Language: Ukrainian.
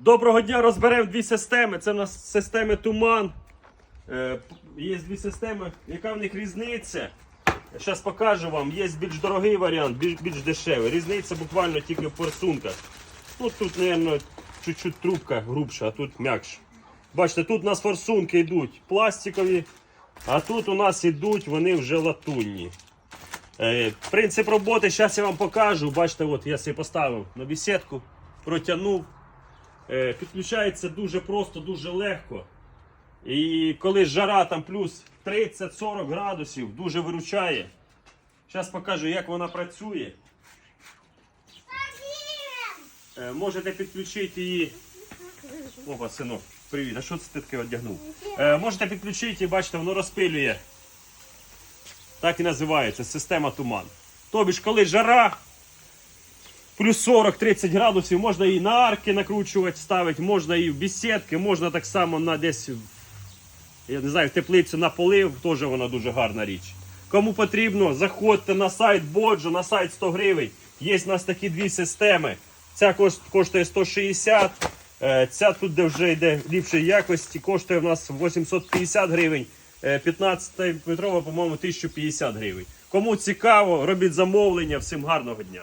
Доброго дня, розберемо дві системи. Це у нас системи туман. Е, Є дві системи. Яка в них різниця? Зараз покажу вам. Є більш дорогий варіант, більш, більш дешевий. Різниця буквально тільки в форсунках. Ну тут, мабуть, чуть-чуть трубка грубша, а тут м'якша. Бачите, тут у нас форсунки йдуть пластикові, а тут у нас йдуть вони вже латунні. Е, принцип роботи, зараз я вам покажу. Бачите, от я собі поставив на бесідку, протягнув. Е, підключається дуже просто, дуже легко. І коли жара там плюс 30-40 градусів, дуже виручає. Зараз покажу, як вона працює. Е, можете підключити її. Опа, синок, привіт. А що це ти таке одягнув? Е, можете підключити бачите, воно розпилює. Так і називається система туман. Тобі коли жара, плюс 40-30 градусів, можна і на арки накручувати, ставити, можна і в бесідки, можна так само на десь, я не знаю, в теплицю на полив, теж вона дуже гарна річ. Кому потрібно, заходьте на сайт Боджо, на сайт 100 гривень. Є в нас такі дві системи. Ця коштує 160, е, ця тут, де вже йде ліпшої якості, коштує в нас 850 гривень. 15 метрова, по-моєму, 1050 гривень. Кому цікаво, робіть замовлення. Всім гарного дня.